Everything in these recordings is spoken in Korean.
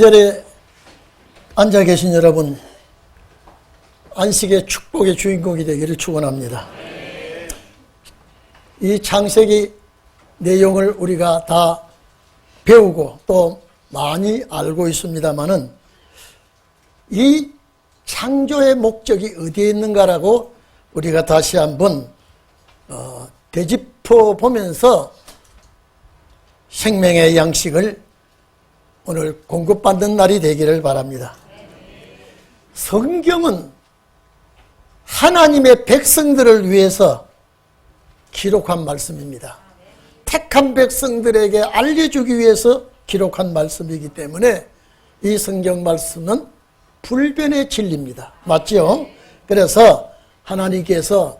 이 자리에 앉아 계신 여러분, 안식의 축복의 주인공이 되기를 축원합니다. 이 창세기 내용을 우리가 다 배우고 또 많이 알고 있습니다만은 이 창조의 목적이 어디에 있는가라고 우리가 다시 한번 어, 되짚어 보면서 생명의 양식을 오늘 공급받는 날이 되기를 바랍니다. 성경은 하나님의 백성들을 위해서 기록한 말씀입니다. 택한 백성들에게 알려주기 위해서 기록한 말씀이기 때문에 이 성경 말씀은 불변의 진리입니다. 맞죠? 그래서 하나님께서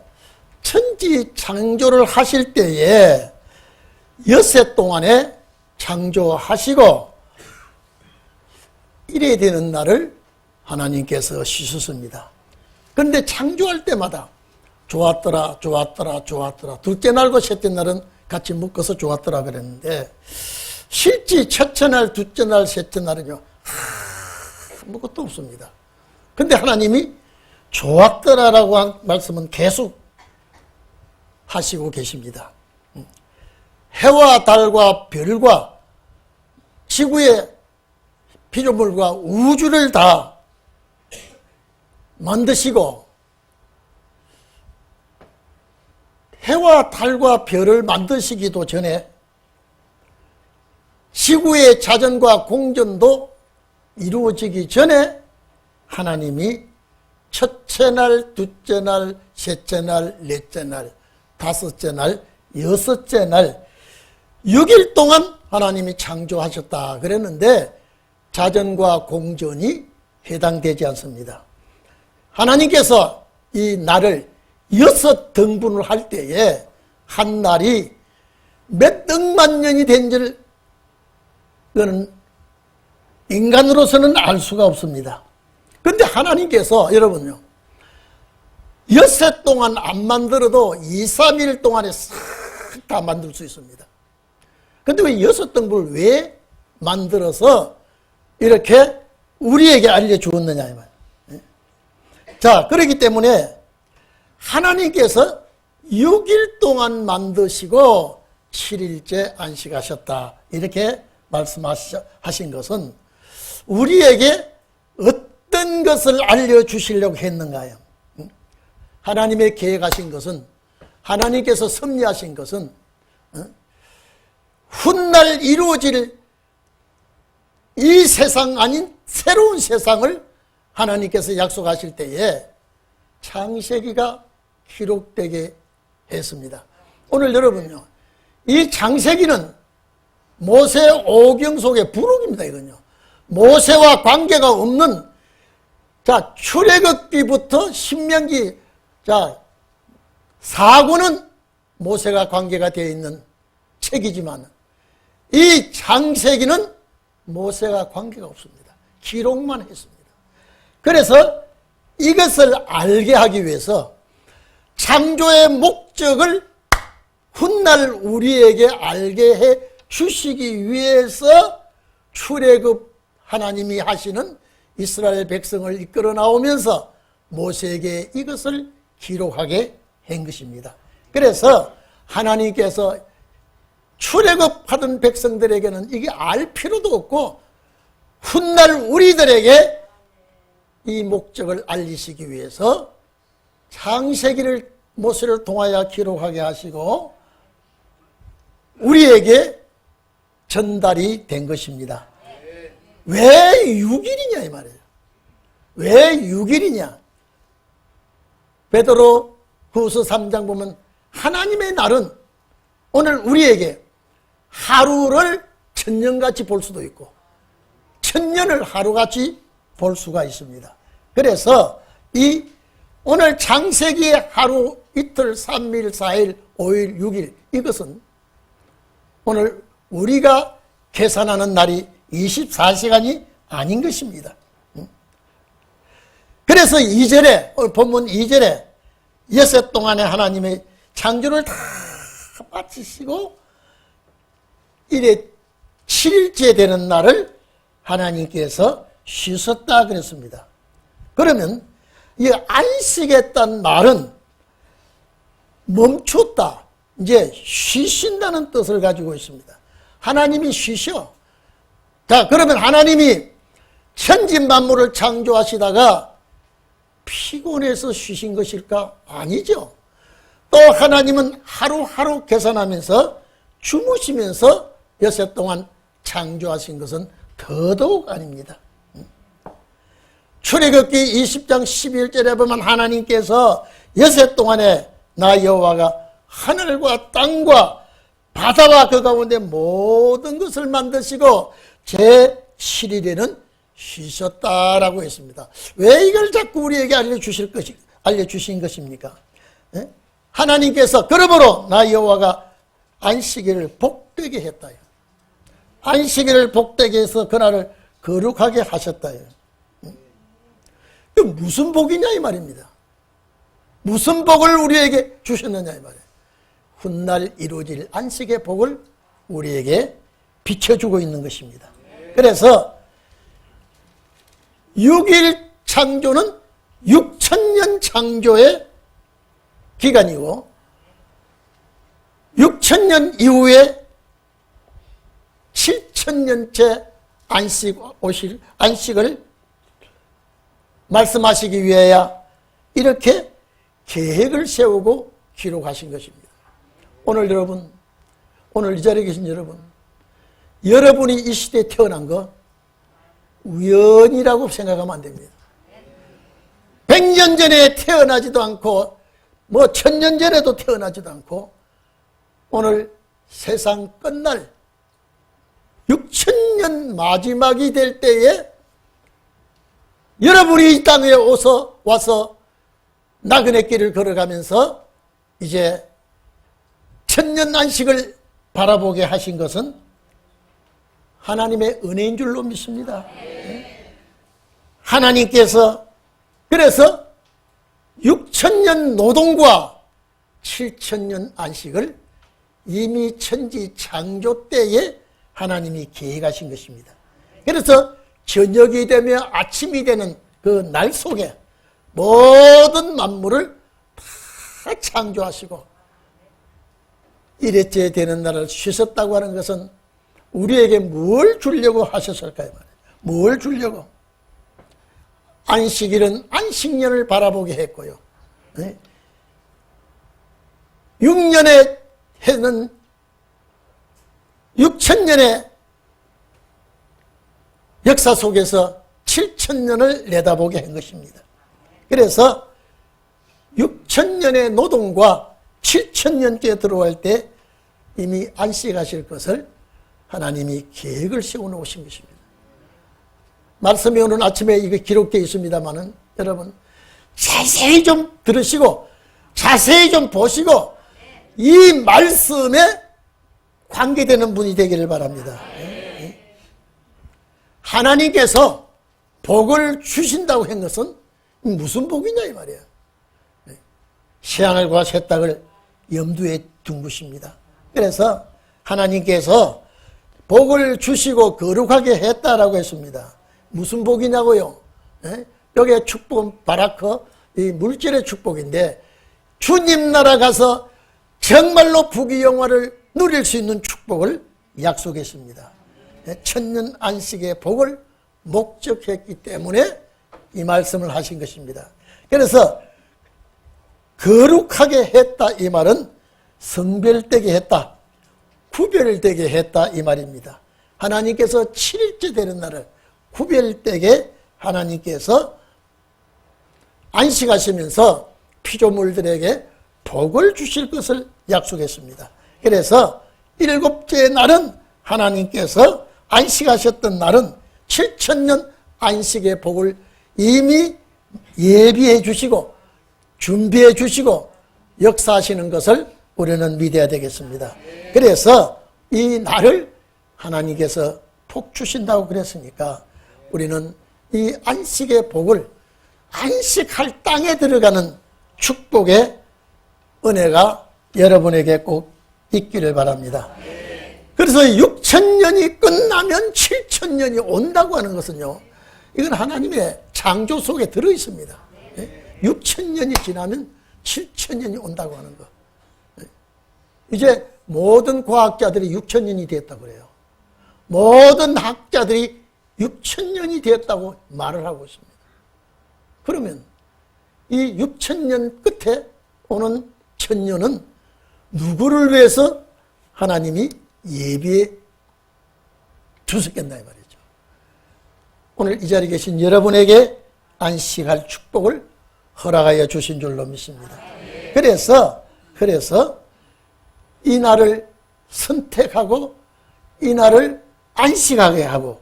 천지 창조를 하실 때에 엿새 동안에 창조하시고 이래 되는 날을 하나님께서 쉬셨습니다. 그런데 창조할 때마다 좋았더라, 좋았더라, 좋았더라. 둘째 날과 셋째 날은 같이 묶어서 좋았더라 그랬는데 실제 첫째 날, 둘째 날, 셋째 날은요 아무것도 없습니다. 근데 하나님이 좋았더라라고 한 말씀은 계속 하시고 계십니다. 해와 달과 별과 지구의 피조물과 우주를 다 만드시고 해와 달과 별을 만드시기도 전에 지구의 자전과 공전도 이루어지기 전에 하나님이 첫째 날, 둘째 날, 셋째 날, 넷째 날, 다섯째 날, 여섯째 날 6일 동안 하나님이 창조하셨다 그랬는데 자전과 공전이 해당되지 않습니다. 하나님께서 이 날을 여섯 등분을 할 때에 한 날이 몇 억만 년이 된줄 그는 인간으로서는 알 수가 없습니다. 근데 하나님께서 여러분요. 엿새 동안 안 만들어도 2, 3일 동안에 싹 다 만들 수 있습니다. 근데 왜 여섯 등분을 왜 만들어서 이렇게 우리에게 알려주었느냐 이 말. 자, 그렇기 때문에 하나님께서 6일 동안 만드시고 7일째 안식하셨다. 이렇게 말씀하신 것은 우리에게 어떤 것을 알려주시려고 했는가요? 하나님의 계획하신 것은 하나님께서 섭리하신 것은 훗날 이루어질 이 세상 아닌 새로운 세상을 하나님께서 약속하실 때에 창세기가 기록되게 했습니다. 오늘 여러분요, 이 창세기는 모세 오경 속의 부록입니다, 이건요. 모세와 관계가 없는, 자, 출애굽기부터 신명기, 자, 사고는 모세가 관계가 되어 있는 책이지만, 이 창세기는 모세가 관계가 없습니다. 기록만 했습니다. 그래서 이것을 알게 하기 위해서 창조의 목적을 훗날 우리에게 알게 해 주시기 위해서 출애굽 하나님이 하시는 이스라엘 백성을 이끌어 나오면서 모세에게 이것을 기록하게 한 것입니다. 그래서 하나님께서 출애굽하던 백성들에게는 이게 알 필요도 없고 훗날 우리들에게 이 목적을 알리시기 위해서 창세기를 모세를 통하여 기록하게 하시고 우리에게 전달이 된 것입니다. 왜 6일이냐 이 말이에요. 왜 6일이냐? 베드로 후서 3장 보면 하나님의 날은 오늘 우리에게 하루를 천년같이 볼 수도 있고 천년을 하루같이 볼 수가 있습니다. 그래서 이 오늘 장세기의 하루 이틀, 3일, 4일, 5일, 6일 이것은 오늘 우리가 계산하는 날이 24시간이 아닌 것입니다. 그래서 2절에 본문 2절에 여섯 동안에 하나님의 창조를 다 마치시고 이래 7일째 되는 날을 하나님께서 쉬셨다 그랬습니다. 그러면 이 안식했다는 말은 멈췄다. 이제 쉬신다는 뜻을 가지고 있습니다. 하나님이 쉬셔. 자, 그러면 하나님이 천진 만물을 창조하시다가 피곤해서 쉬신 것일까? 아니죠. 또 하나님은 하루하루 계산하면서 주무시면서 여섯 동안 창조하신 것은 더더욱 아닙니다. 출애굽기 20장 11절에 보면 하나님께서 여섯 동안에 나 여호와가 하늘과 땅과 바다와 그 가운데 모든 것을 만드시고 제 7일에는 쉬셨다라고 했습니다. 왜 이걸 자꾸 우리에게 알려주실 것이 알려주신 것입니까? 예? 하나님께서 그러므로 나 여호와가 안식일을 복되게 했다요. 안식일을 복되게 해서 그날을 거룩하게 하셨다요. 이 무슨 복이냐 이 말입니다. 무슨 복을 우리에게 주셨느냐 이 말이에요. 훗날 이루어질 안식의 복을 우리에게 비춰주고 있는 것입니다. 그래서 6일 창조는 6천년 창조의 기간이고 6천년 이후에 7 천년째 안식 오실 안식을 말씀하시기 위하여 이렇게 계획을 세우고 기록하신 것입니다. 오늘 여러분, 오늘 이 자리에 계신 여러분, 여러분이 이 시대에 태어난 거 우연이라고 생각하면 안 됩니다. 100년 전에 태어나지도 않고 뭐 천년 전에도 태어나지도 않고 오늘 세상 끝날 6천년 마지막이 될 때에 여러분이 이 땅에 오서 와서 나그네 길을 걸어가면서 이제 천년 안식을 바라보게 하신 것은 하나님의 은혜인 줄로 믿습니다. 하나님께서 그래서 6천년 노동과 7천년 안식을 이미 천지 창조 때에 하나님이 계획하신 것입니다. 그래서 저녁이 되며 아침이 되는 그 날 속에 모든 만물을 다 창조하시고 일회째 되는 날을 쉬셨다고 하는 것은 우리에게 뭘 주려고 하셨을까요? 뭘 주려고? 안식일은 안식년을 바라보게 했고요. 네? 6년의 해는 6천년의 역사 속에서 7천년을 내다보게 한 것입니다. 그래서 6천년의 노동과 7천년째 들어갈 때 이미 안식하실 것을 하나님이 계획을 세워 놓으신 것입니다. 말씀이 오늘 아침에 이거 기록되어 있습니다만은 여러분 자세히 좀 들으시고 자세히 좀 보시고 이 말씀에 관계되는 분이 되기를 바랍니다. 하나님께서 복을 주신다고 한 것은 무슨 복이냐 이 말이야. 새하늘과 새 땅을 염두에 둔 것입니다. 그래서 하나님께서 복을 주시고 거룩하게 했다라고 했습니다. 무슨 복이냐고요? 네? 여기에 축복은 바라크, 이 물질의 축복인데 주님 나라 가서 정말로 부귀 영화를 누릴 수 있는 축복을 약속했습니다. 네? 천년 안식의 복을 목적했기 때문에 이 말씀을 하신 것입니다. 그래서 거룩하게 했다 이 말은 성별되게 했다. 구별되게 했다 이 말입니다. 하나님께서 7일째 되는 날을 구별되게 하나님께서 안식하시면서 피조물들에게 복을 주실 것을 약속했습니다. 그래서 일곱째 날은 하나님께서 안식하셨던 날은 7천년 안식의 복을 이미 예비해 주시고 준비해 주시고 역사하시는 것을 우리는 믿어야 되겠습니다. 그래서 이 날을 하나님께서 복 주신다고 그랬으니까 우리는 이 안식의 복을 안식할 땅에 들어가는 축복의 은혜가 여러분에게 꼭 있기를 바랍니다. 그래서 6천년이 끝나면 7천년이 온다고 하는 것은요. 이건 하나님의 창조 속에 들어 있습니다. 6천년이 지나면 7천년이 온다고 하는 거. 예. 이제 모든 과학자들이 6천년이 됐다고 그래요. 모든 학자들이 6천년이 되었다고 말을 하고 있습니다. 그러면 이 6천년 끝에 오는 천년은 누구를 위해서 하나님이 예비해 주셨겠나 이 말이죠. 오늘 이 자리에 계신 여러분에게 안식할 축복을 허락하여 주신 줄로 믿습니다. 그래서 그래서 이 날을 선택하고 이 날을 안식하게 하고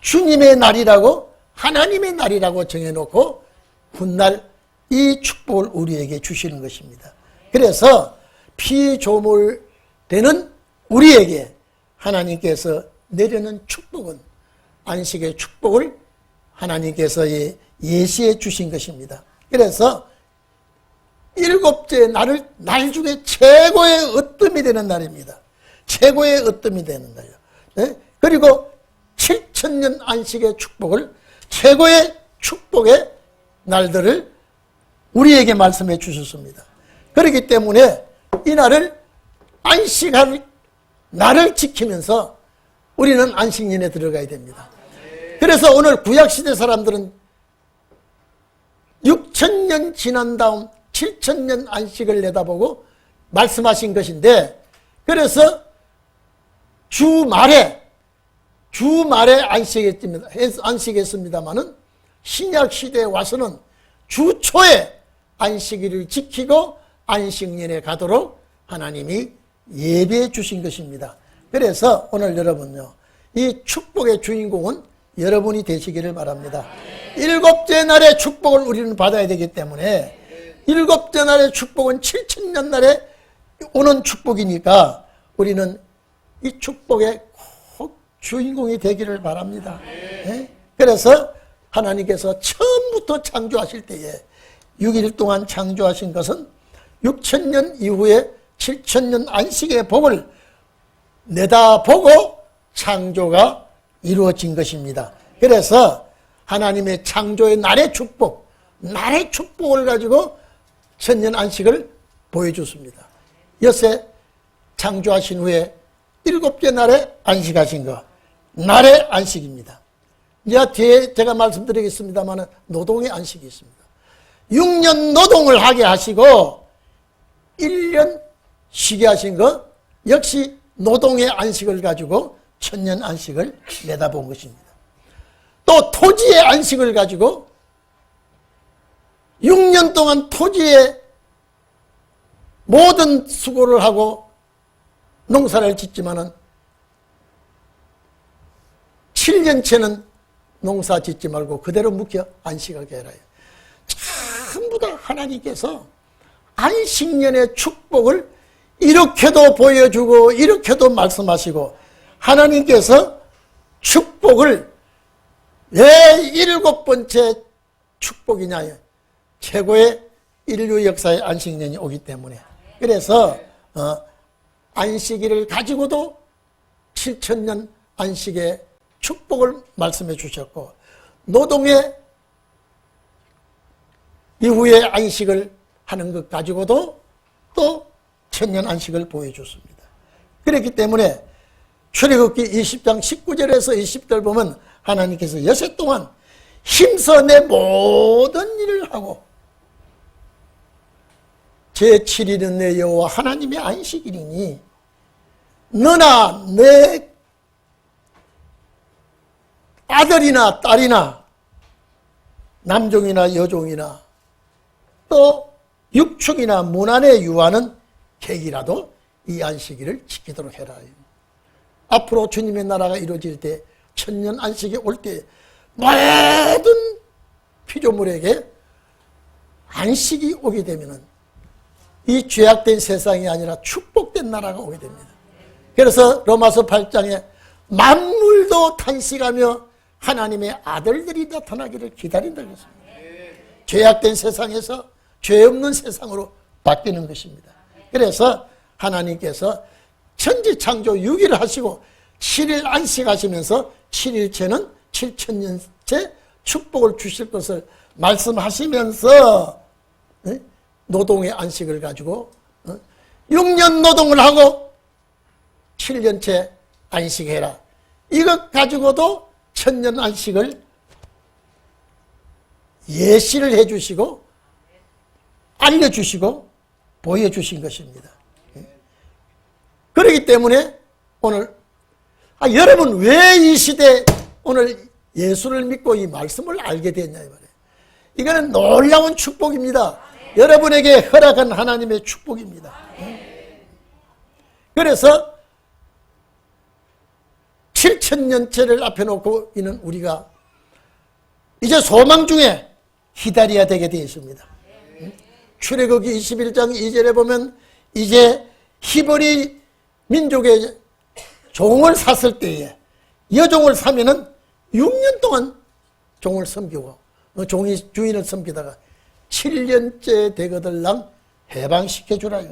주님의 날이라고 하나님의 날이라고 정해놓고 훗날 이 축복을 우리에게 주시는 것입니다. 그래서 피조물되는 우리에게 하나님께서 내려는 축복은 안식의 축복을 하나님께서 예, 예시해 주신 것입니다. 그래서 일곱째 날을 날 중에 최고의 으뜸이 되는 날입니다. 최고의 으뜸이 되는 날이요. 네? 그리고 7천년 안식의 축복을 최고의 축복의 날들을 우리에게 말씀해 주셨습니다. 그렇기 때문에 이 날을 안식할 날을 지키면서 우리는 안식년에 들어가야 됩니다. 그래서 오늘 구약시대 사람들은 6천년 지난 다음 7천년 안식을 내다보고 말씀하신 것인데 그래서 주말에 주말에 안식했습니다. 안식했습니다마는 신약 시대에 와서는 주초에 안식일을 지키고 안식년에 가도록 하나님이 예배해 주신 것입니다. 그래서 오늘 여러분요, 이 축복의 주인공은 여러분이 되시기를 바랍니다. 일곱째 날의 축복을 우리는 받아야 되기 때문에 일곱째 날의 축복은 7천년 날에 오는 축복이니까 우리는 이 축복의 꼭 주인공이 되기를 바랍니다. 네? 그래서 하나님께서 처음부터 창조하실 때에 6일 동안 창조하신 것은 6천년 이후에 7천년 안식의 복을 내다보고 창조가 이루어진 것입니다. 그래서 하나님의 창조의 날의 축복, 날의 축복을 가지고 천년 안식을 보여줬습니다. 여세 창조하신 후에 일곱째 날에 안식하신 것, 날의 안식입니다. 이제 뒤에 제가 말씀드리겠습니다만 노동의 안식이 있습니다. 6년 노동을 하게 하시고 1년 쉬게 하신 것 역시 노동의 안식을 가지고 천년 안식을 내다본 것입니다. 또 토지의 안식을 가지고 6년 동안 토지에 모든 수고를 하고 농사를 짓지만은 7년째는 농사 짓지 말고 그대로 묵혀 안식하게 해라요. 전부 다 하나님께서 안식년의 축복을 이렇게도 보여주고 이렇게도 말씀하시고 하나님께서 축복을 왜 일곱 번째 축복이냐 최고의 인류 역사의 안식년이 오기 때문에. 그래서 어, 안식일을 가지고도 7천년 안식의 축복을 말씀해 주셨고 노동의 이후에 안식을 하는 것 가지고도 또 천년 안식을 보여줬습니다. 그렇기 때문에 출애굽기 20장 19절에서 20절 보면 하나님께서 여세 동안 힘써 내 모든 일을 하고 제7일은 내 여호와 하나님의 안식일이니 너나 내 아들이나 딸이나 남종이나 여종이나 또 육축이나 문안에 유하는 객이라도 이 안식일을 지키도록 해라. 앞으로 주님의 나라가 이루어질 때 천년 안식이 올 때 모든 피조물에게 안식이 오게 되면은 이 죄악된 세상이 아니라 축복된 나라가 오게 됩니다. 그래서 로마서 8장에 만물도 탄식하며 하나님의 아들들이 나타나기를 기다린다 그랬습니다. 죄악된 세상에서 죄 없는 세상으로 바뀌는 것입니다. 그래서 하나님께서 천지 창조 6일을 하시고 7일 안식 하시면서 7일째는 7천년째 축복을 주실 것을 말씀하시면서 예? 노동의 안식을 가지고 6년 노동을 하고 7년째 안식해라. 이것 가지고도 천년 안식을 예시를 해주시고 알려주시고 보여주신 것입니다. 예. 그렇기 때문에 오늘 아, 여러분 왜 이 시대 오늘 예수를 믿고 이 말씀을 알게 됐냐 이 말이에요. 이거는 놀라운 축복입니다. 여러분에게 허락한 하나님의 축복입니다. 예. 그래서 7천 년째를 앞에 놓고 있는 우리가 이제 소망 중에 기다려야 되게 되어 있습니다. 출애굽기 21장 2절에 보면 이제 히브리 민족의 종을 샀을 때에 여종을 사면은 6년 동안 종을 섬기고 어, 종이 주인을 섬기다가 7년째 되거들랑 해방시켜 주라.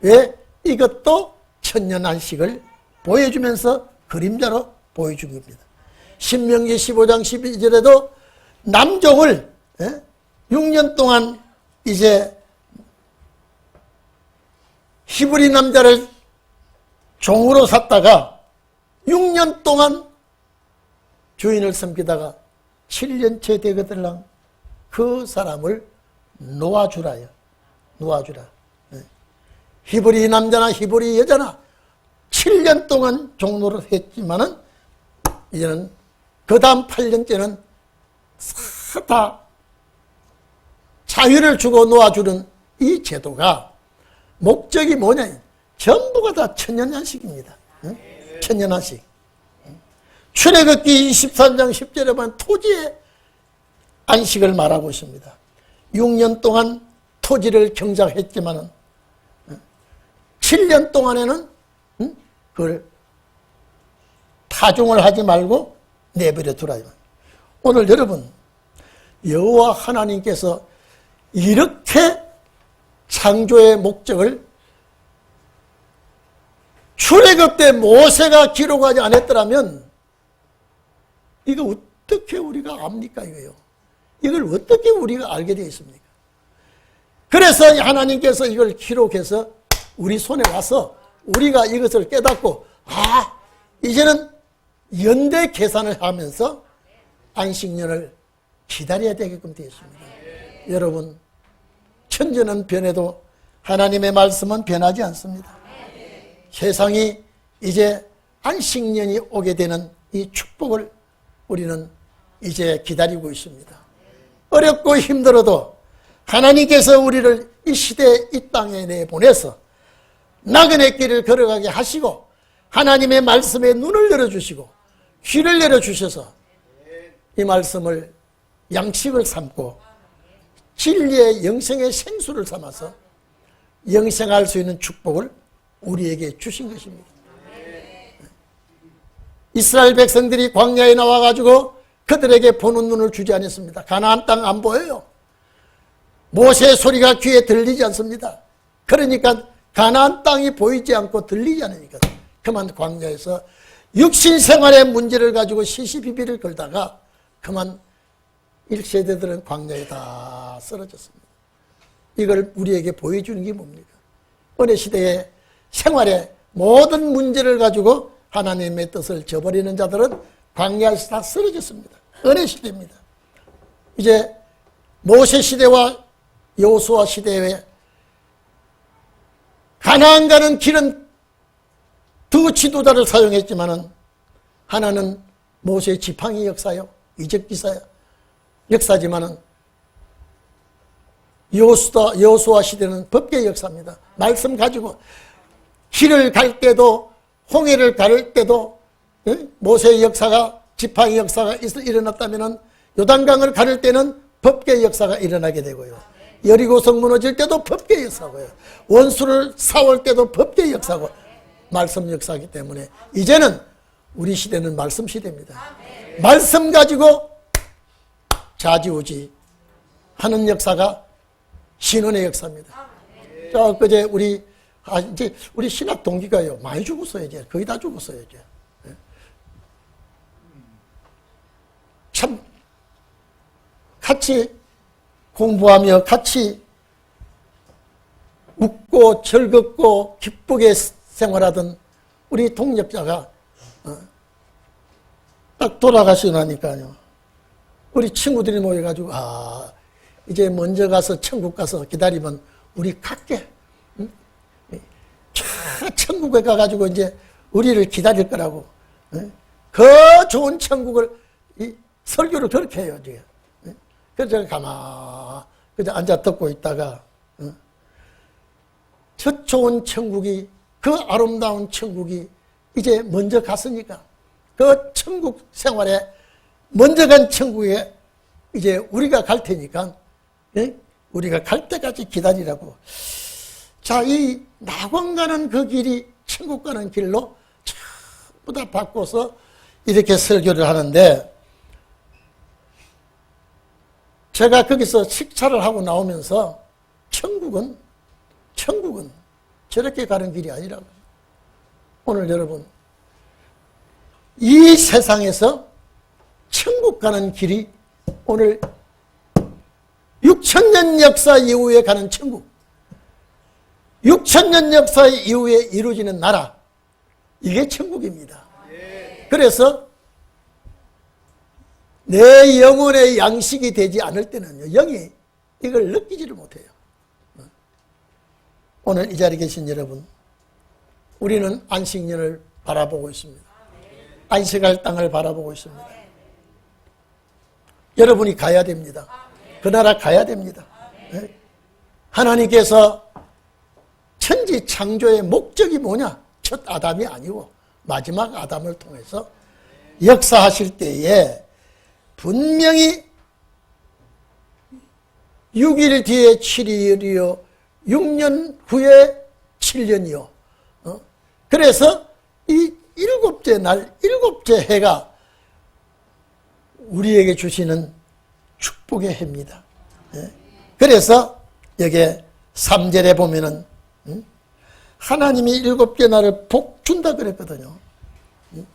왜? 이것도 천년 안식을 보여주면서 그림자로 보여준 겁니다. 신명기 15장 12절에도 남종을 6년 동안 이제 히브리 남자를 종으로 샀다가 6년 동안 주인을 섬기다가 7년째 되거들랑 그 사람을 놓아주라요. 놓아주라. 네. 히브리 남자나 히브리 여자나 7년 동안 종로를 했지만은 이제는 그 다음 8년째는 다 자유를 주고 놓아주는 이 제도가 목적이 뭐냐? 전부가 다 천년한식입니다. 응? 천년한식. 출애굽기 23장 10절에 보면 토지의 안식을 말하고 있습니다. 6년 동안 토지를 경작했지만은 7년 동안에는 그걸 타종을 하지 말고 내버려 두라. 오늘 여러분 여호와 하나님께서 이렇게 창조의 목적을 출애굽 때 모세가 기록하지 않았더라면 이거 어떻게 우리가 압니까 이거요? 이걸 어떻게 우리가 알게 되어 있습니까? 그래서 하나님께서 이걸 기록해서 우리 손에 와서 우리가 이것을 깨닫고 아 이제는 연대 계산을 하면서 안식년을 기다려야 되게끔 되어 있습니다. 여러분 천재는 변해도 하나님의 말씀은 변하지 않습니다. 세상이 이제 안식년이 오게 되는 이 축복을 우리는 이제 기다리고 있습니다. 어렵고 힘들어도 하나님께서 우리를 이 시대 이 땅에 내보내서 나그네 길을 걸어가게 하시고 하나님의 말씀에 눈을 열어주시고 귀를 열어주셔서 이 말씀을 양식을 삼고 진리의 영생의 생수를 삼아서 영생할 수 있는 축복을 우리에게 주신 것입니다. 이스라엘 백성들이 광야에 나와가지고 그들에게 보는 눈을 주지 않았습니다. 가나안 땅 안 보여요. 모세의 소리가 귀에 들리지 않습니다. 그러니까 가나안 땅이 보이지 않고 들리지 않으니까 그만 광야에서 육신 생활의 문제를 가지고 시시비비를 걸다가 그만 1세대들은 광야에 다 쓰러졌습니다. 이걸 우리에게 보여주는 게 뭡니까? 어느 시대에 생활의 모든 문제를 가지고 하나님의 뜻을 저버리는 자들은 광야에서 다 쓰러졌습니다. 은혜 시대입니다. 이제 모세 시대와 여호수아 시대에 가나안 가는 길은 두 지도자를 사용했지만은 하나는 모세 지팡이 역사요, 이적 기사요. 역사지만은 여호수아 여호수아 시대는 법계 역사입니다. 말씀 가지고 길을 갈 때도 홍해를 가를 때도 모세의 역사가 지팡이 역사가 일어났다면은 요단강을 가를 때는 법계 역사가 일어나게 되고요. 여리고성 무너질 때도 법계 역사고요. 원수를 사올 때도 법계 역사고 말씀 역사이기 때문에 이제는 우리 시대는 말씀 시대입니다. 말씀 가지고 좌지우지 하는 역사가 신혼의 역사입니다. 저 그제 우리 아, 이제 우리 신학 동기가요, 많이 죽었어요, 이제. 거의 다 죽었어요, 이제. 예. 참, 같이 공부하며 같이 웃고 즐겁고 기쁘게 생활하던 우리 동력자가 어, 딱 돌아가시고 나니까요. 우리 친구들이 모여가지고 아 이제 먼저 가서 천국 가서 기다리면 우리 갈게. 응? 저 천국에 가가지고 이제 우리를 기다릴 거라고. 응? 그 좋은 천국을 이 설교를 그렇게 해요. 지금. 응? 그래서 제가 가만 그저 앉아 듣고 있다가 응? 저 좋은 천국이 그 아름다운 천국이 이제 먼저 갔으니까 그 천국 생활에 먼저 간 천국에 이제 우리가 갈 테니까 예? 우리가 갈 때까지 기다리라고 자 이 낙원 가는 그 길이 천국 가는 길로 전부 다 바꿔서 이렇게 설교를 하는데 제가 거기서 식사를 하고 나오면서 천국은 천국은 저렇게 가는 길이 아니라고. 오늘 여러분, 이 세상에서 천국 가는 길이 오늘 6천년 역사 이후에 가는 천국, 6천년 역사 이후에 이루어지는 나라, 이게 천국입니다. 그래서 내 영혼의 양식이 되지 않을 때는요, 영이 이걸 느끼지를 못해요. 오늘 이 자리에 계신 여러분, 우리는 안식년을 바라보고 있습니다. 안식할 땅을 바라보고 있습니다. 여러분이 가야 됩니다. 그 나라 가야 됩니다. 네? 하나님께서 천지 창조의 목적이 뭐냐? 첫 아담이 아니고 마지막 아담을 통해서 역사하실 때에 분명히 6일 뒤에 7일이요 6년 후에 7년이요. 어? 그래서 이 일곱째 날, 일곱째 해가 우리에게 주시는 축복의 해입니다. 예? 그래서 여기에 3절에 보면은 음? 하나님이 일곱째 날을 복 준다 그랬거든요. 음?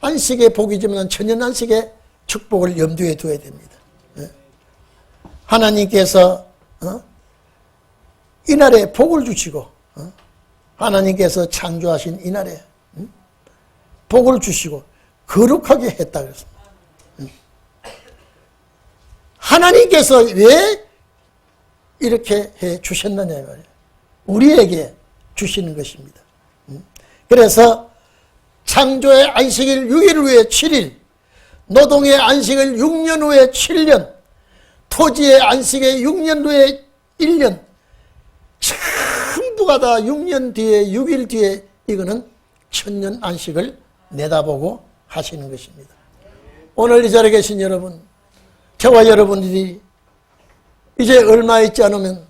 안식의 복이지만 천년 안식의 축복을 염두에 두어야 됩니다. 예? 하나님께서 어? 이날에 복을 주시고 어? 하나님께서 창조하신 이날에 음? 복을 주시고 거룩하게 했다. 음. 하나님께서 왜 이렇게 해 주셨느냐 말이에요. 우리에게 주시는 것입니다. 음. 그래서 창조의 안식일 6일 후에 7일, 노동의 안식일 6년 후에 7년, 토지의 안식의 6년 후에 1년, 전부가 다 6년 뒤에 6일 뒤에 이거는 천년 안식을 내다보고 하시는 것입니다. 오늘 이 자리에 계신 여러분, 저와 여러분들이 이제 얼마 있지 않으면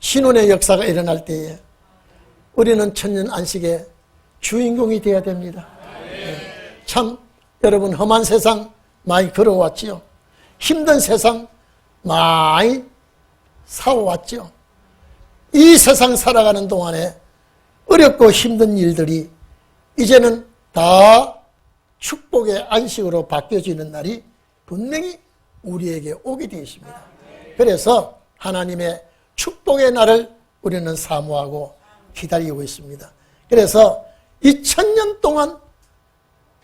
신혼의 역사가 일어날 때에 우리는 천년 안식의 주인공이 되어야 됩니다. 네. 참 여러분 험한 세상 많이 걸어왔지요. 힘든 세상 많이 싸워왔지요. 이 세상 살아가는 동안에 어렵고 힘든 일들이 이제는 다 축복의 안식으로 바뀌어지는 날이 분명히 우리에게 오게 되어 있습니다. 그래서 하나님의 축복의 날을 우리는 사모하고 기다리고 있습니다. 그래서 2000년 동안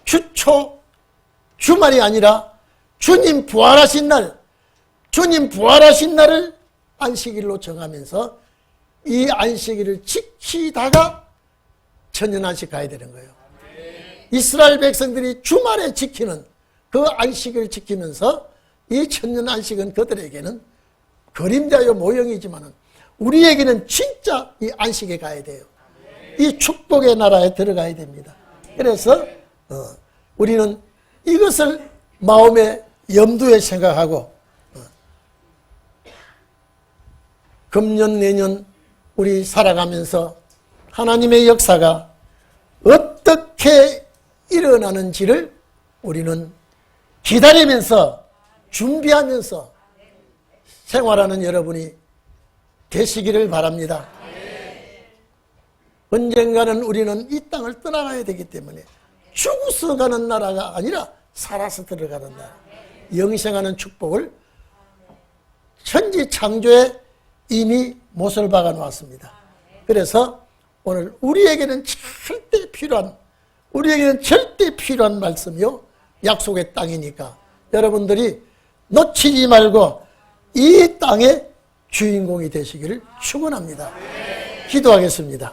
주초, 주말이 아니라 주님 부활하신 날, 주님 부활하신 날을 안식일로 정하면서 이 안식일을 지키다가 천년 안식 가야 되는 거예요. 이스라엘 백성들이 주말에 지키는 그 안식을 지키면서 이 천년 안식은 그들에게는 그림자요 모형이지만 우리에게는 진짜 이 안식에 가야 돼요. 이 축복의 나라에 들어가야 됩니다. 그래서 어, 우리는 이것을 마음의 염두에 생각하고 어, 금년 내년 우리 살아가면서 하나님의 역사가 어떻게 일어나는지를 우리는 기다리면서 준비하면서 생활하는 여러분이 되시기를 바랍니다. 언젠가는 우리는 이 땅을 떠나가야 되기 때문에 죽어서 가는 나라가 아니라 살아서 들어가는 나라. 영생하는 축복을 천지 창조에 이미 못을 박아 놓았습니다. 그래서 오늘 우리에게는 절대 필요한, 우리에게는 절대 필요한 말씀이요. 약속의 땅이니까 여러분들이 놓치지 말고 이 땅의 주인공이 되시기를 축원합니다. 기도하겠습니다.